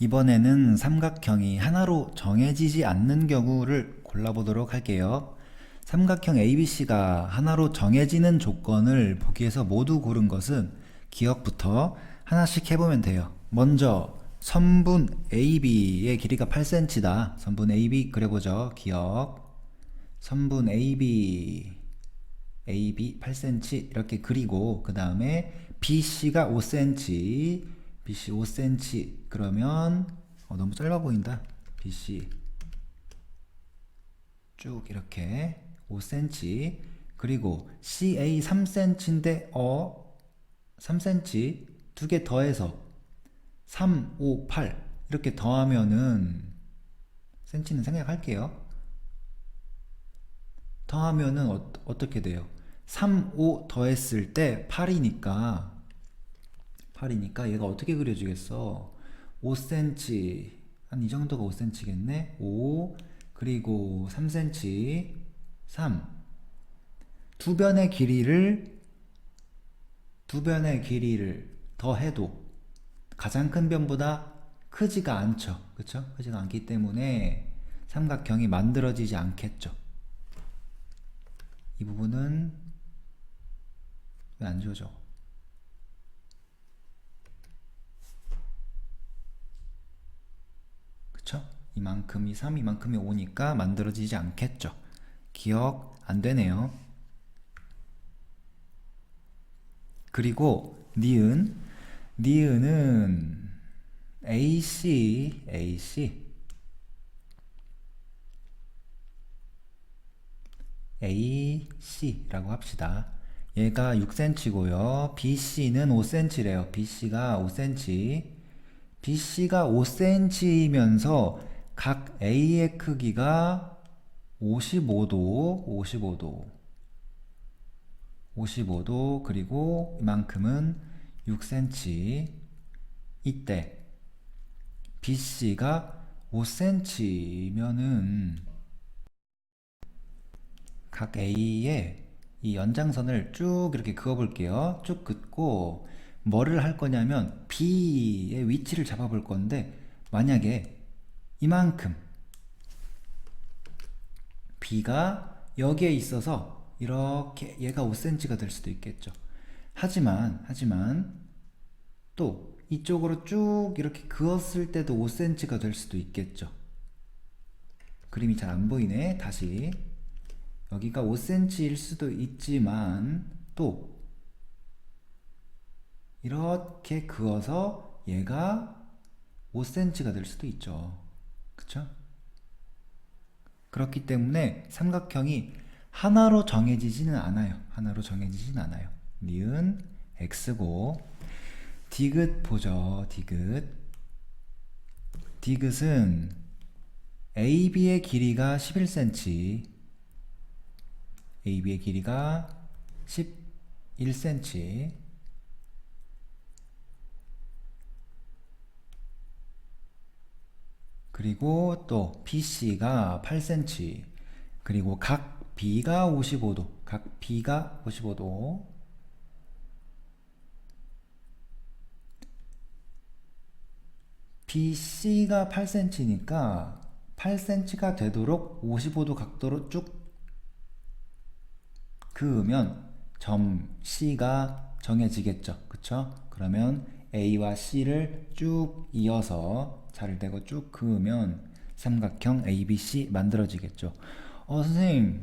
이번에는 삼각형이 하나로 정해지지 않는 경우를 골라보도록 할게요. 삼각형 ABC가 하나로 정해지는 조건을 보기 위해서 모두 고른 것은 기억부터 하나씩 해보면 돼요. 먼저 선분 AB의 길이가 8cm다. 선분 AB 그려보죠. 기억. 선분 AB AB 8cm 이렇게 그리고 그 다음에 BC가 5cm BC 5cm 그러면 어, 너무 짧아 보인다 BC 쭉 이렇게 5cm 그리고 CA 3cm인데 어 3cm 두 개 더해서 3, 5, 8 이렇게 더하면은 센치는 생각할게요 더하면은 어, 어떻게 돼요? 3, 5 더했을 때 8이니까 8이니까 얘가 어떻게 그려지겠어? 5cm 한 이 정도가 5cm겠네? 5 그리고 3cm 3 두 변의 길이를 두 변의 길이를 더해도 가장 큰 변보다 크지가 않죠. 그쵸? 크지가 않기 때문에 삼각형이 만들어지지 않겠죠. 이 부분은 왜 안 지워져? 그쵸? 이만큼이 3, 이만큼이 5니까 만들어지지 않겠죠. 기억 안 되네요. 그리고 니은 니은은 AC AC AC라고 합시다. 얘가 6cm고요. BC는 5cm래요. BC가 5cm. BC가 5cm이면서 각 A의 크기가 55도, 55도. 55도 그리고 이만큼은 6cm. 이때 BC가 5cm면은 각 A의 이 연장선을 쭉 이렇게 그어 볼게요. 쭉 긋고 뭐를 할 거냐면 B의 위치를 잡아 볼 건데 만약에 이만큼 B가 여기에 있어서 이렇게 얘가 5cm가 될 수도 있겠죠. 하지만 하지만 또 이쪽으로 쭉 이렇게 그었을 때도 5cm가 될 수도 있겠죠. 그림이 잘 안 보이네. 다시 여기가 5cm일 수도 있지만 또 이렇게 그어서 얘가 5cm가 될 수도 있죠. 그쵸? 그렇기 때문에 삼각형이 하나로 정해지지는 않아요. 하나로 정해지진 않아요. 니은 x고 디귿 보죠. 디귿 디귿은 AB의 길이가 11cm AB의 길이가 11cm 그리고 또 BC가 8cm 그리고 각 B가 55도 각 B가 55도 BC가 8cm니까 8cm가 되도록 55도 각도로 쭉 그으면 점 C가 정해지겠죠. 그쵸? 그러면 A와 C를 쭉 이어서 자를 대고 쭉 그으면 삼각형 ABC 만들어지겠죠. 어, 선생님,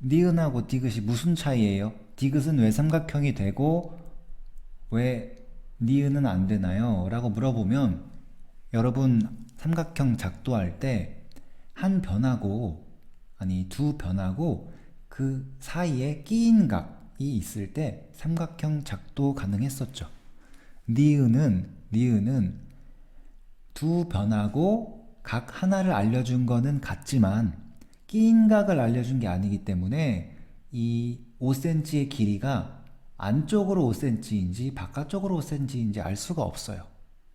니은하고 디귿이 무슨 차이예요? 디귿은 왜 삼각형이 되고 왜 니은은 안 되나요? 라고 물어보면 여러분 삼각형 작도할 때 한 변하고 아니 두 변하고 그 사이에 끼인 각이 있을 때 삼각형 작도 가능했었죠. 니은은 니은은 두 변하고 각 하나를 알려준 거는 같지만 끼인 각을 알려준 게 아니기 때문에 이 5cm의 길이가 안쪽으로 5cm인지 바깥쪽으로 5cm인지 알 수가 없어요.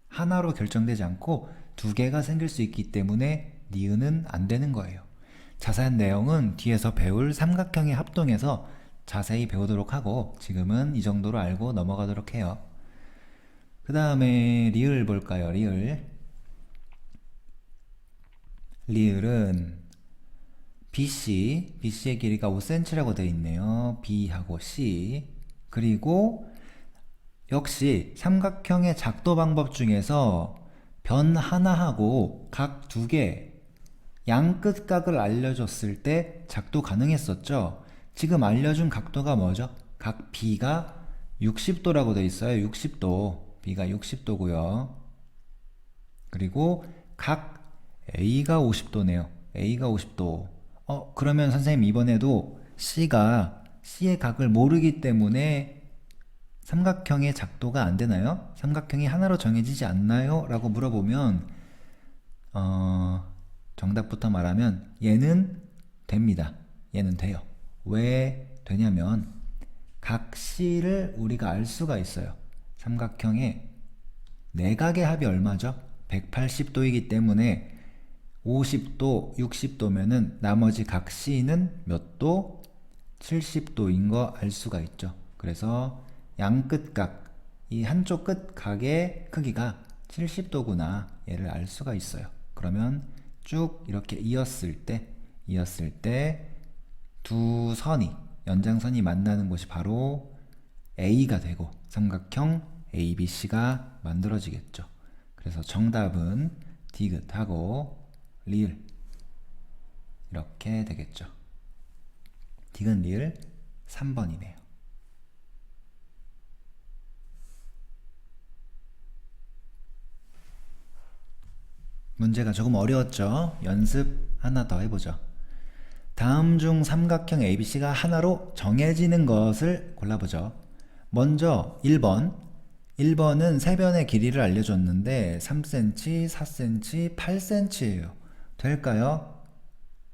하나로 결정되지 않고 두 개가 생길 수 있기 때문에 니은은 안 되는 거예요. 자세한 내용은 뒤에서 배울 삼각형의 합동에서 자세히 배우도록 하고 지금은 이 정도로 알고 넘어가도록 해요. 그 다음에 리을 볼까요? 리을. 리을은 BC, BC의 길이가 5cm라고 되어 있네요. B하고 C. 그리고 역시 삼각형의 작도 방법 중에서 변 하나하고 각 두 개, 양끝각을 알려줬을 때 작도 가능했었죠. 지금 알려준 각도가 뭐죠? 각 B가 60도라고 되어 있어요. 60도. B가 60도고요. 그리고 각 A가 50도네요. A가 50도. 어, 그러면 선생님 이번에도 C가 C의 각을 모르기 때문에 삼각형의 작도가 안 되나요? 삼각형이 하나로 정해지지 않나요? 라고 물어보면 어, 정답부터 말하면 얘는 됩니다. 얘는 돼요. 왜 되냐면 각 C를 우리가 알 수가 있어요. 삼각형의 내각의 합이 얼마죠? 180도이기 때문에 50도, 60도면은 나머지 각 C는 몇 도? 70도인 거 알 수가 있죠. 그래서 양끝각, 이 한쪽 끝 각의 크기가 70도구나. 얘를 알 수가 있어요. 그러면 쭉 이렇게 이었을 때, 이었을 때 두 선이, 연장선이 만나는 곳이 바로 A가 되고 삼각형 ABC가 만들어지겠죠. 그래서 정답은 디귿하고 리을 이렇게 되겠죠. 디귿 리을 3번이네요. 문제가 조금 어려웠죠? 연습 하나 더 해보죠. 다음 중 삼각형 ABC가 하나로 정해지는 것을 골라보죠. 먼저 1번. 1번은 세 변의 길이를 알려줬는데 3cm, 4cm, 8cm예요. 될까요?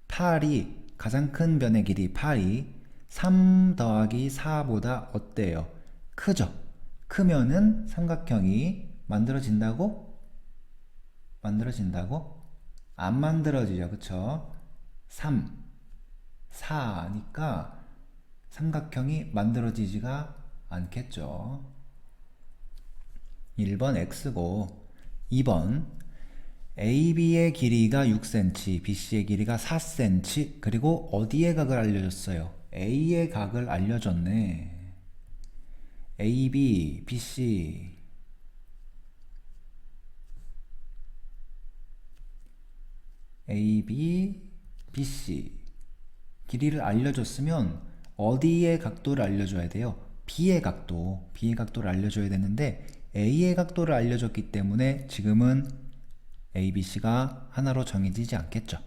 8이 가장 큰 변의 길이 8이 3 더하기 4보다 어때요? 크죠? 크면은 삼각형이 만들어진다고? 만들어진다고? 안 만들어지죠. 그쵸? 3, 4니까 삼각형이 만들어지지가 않겠죠. 1번 X고 2번 AB의 길이가 6cm, BC의 길이가 4cm, 그리고 어디의 각을 알려줬어요? A의 각을 알려줬네. AB, BC. AB, BC. 길이를 알려줬으면 어디의 각도를 알려줘야 돼요? B의 각도, B의 각도를 알려줘야 되는데 A의 각도를 알려줬기 때문에 지금은 A, B, C가 하나로 정해지지 않겠죠.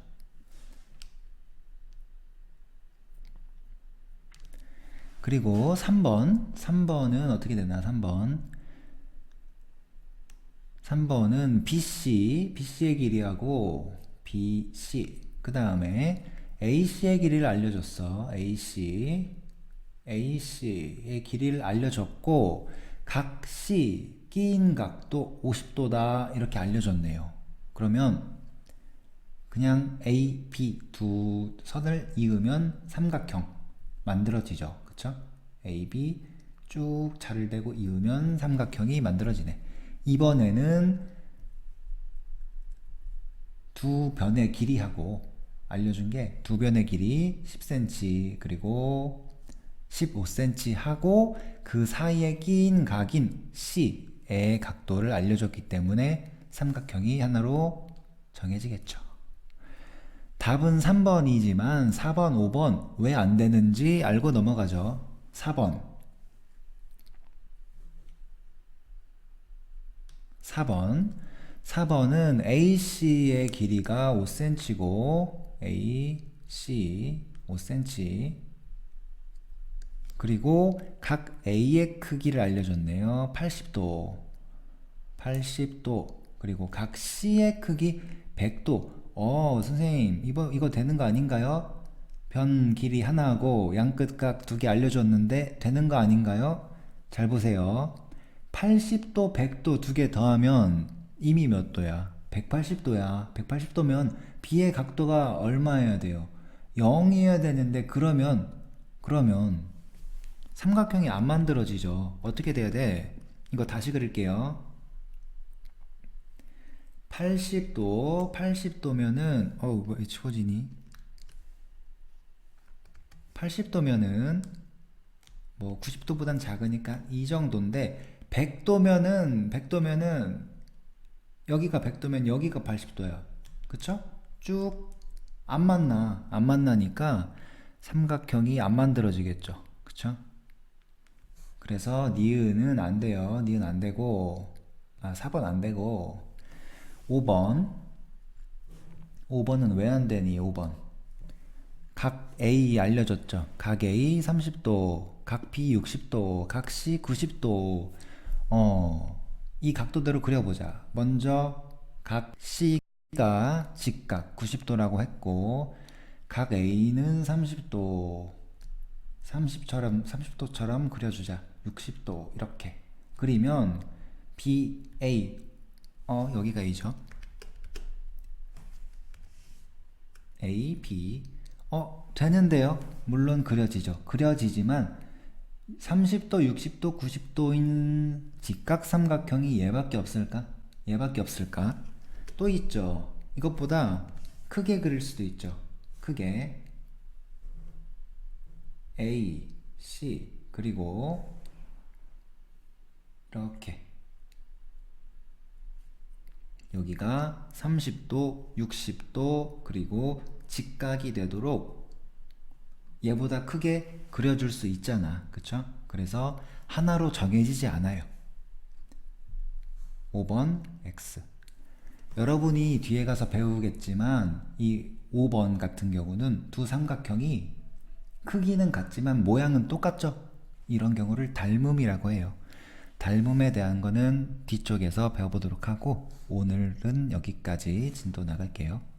그리고 3번, 3번은 어떻게 되나? 3번. 3번은 BC, BC의 길이하고 BC. 그 다음에 AC의 길이를 알려줬어. AC. AC의 길이를 알려줬고, 각 C 끼인 각도 50도다. 이렇게 알려줬네요. 그러면 그냥 A, B 두 선을 이으면 삼각형 만들어지죠. 그쵸? A, B 쭉 차를 대고 이으면 삼각형이 만들어지네. 이번에는 두 변의 길이하고 알려준 게 두 변의 길이 10cm 그리고 15cm 하고 그 사이에 낀 각인 C의 각도를 알려줬기 때문에 삼각형이 하나로 정해지겠죠. 답은 3번이지만 4번, 5번 왜 안 되는지 알고 넘어가죠. 4번. 4번. 4번은 AC의 길이가 5cm고 AC 5cm 그리고 각 A의 크기를 알려줬네요. 80도 80도 그리고 각 C의 크기 100도 어 선생님 이거, 이거 되는 거 아닌가요? 변 길이 하나하고 양끝각 두 개 알려줬는데 되는 거 아닌가요? 잘 보세요 80도 100도 두 개 더하면 이미 몇 도야? 180도야. 180도면 B의 각도가 얼마여야 돼요? 0이어야 되는데 그러면 그러면 삼각형이 안 만들어지죠. 어떻게 돼야 돼? 이거 다시 그릴게요. 80도, 80도면은, 어우, 왜 치워지니? 80도면은, 뭐, 90도보단 작으니까 이 정도인데, 100도면은, 100도면은, 여기가 100도면 여기가 80도야. 그쵸? 쭉, 안 만나. 안 만나니까, 삼각형이 안 만들어지겠죠. 그쵸? 그래서 니은은 안 돼요. 니은 안 되고, 아, 4번 안 되고, 5번. 5번은 왜 안 되니? 5번. 각 A 알려줬죠. 각 A 30도, 각 B 60도, 각 C 90도. 어, 이 각도대로 그려보자. 먼저 각 C가 직각 90도라고 했고, 각 A는 30도, 30처럼 30도처럼 그려주자. 60도 이렇게 그리면 B A 어 여기가 A죠. A B 어 되는데요. 물론 그려지죠. 그려지지만 30도, 60도, 90도인 직각 삼각형이 얘밖에 없을까? 얘밖에 없을까? 또 있죠. 이것보다 크게 그릴 수도 있죠. 크게 A, C 그리고 이렇게 여기가 30도, 60도 그리고 직각이 되도록 얘보다 크게 그려줄 수 있잖아. 그쵸? 그래서 하나로 정해지지 않아요. 5번 X. 여러분이 뒤에 가서 배우겠지만 이 5번 같은 경우는 두 삼각형이 크기는 같지만 모양은 똑같죠? 이런 경우를 닮음이라고 해요. 닮음에 대한 거는 뒤쪽에서 배워보도록 하고 오늘은 여기까지 진도 나갈게요.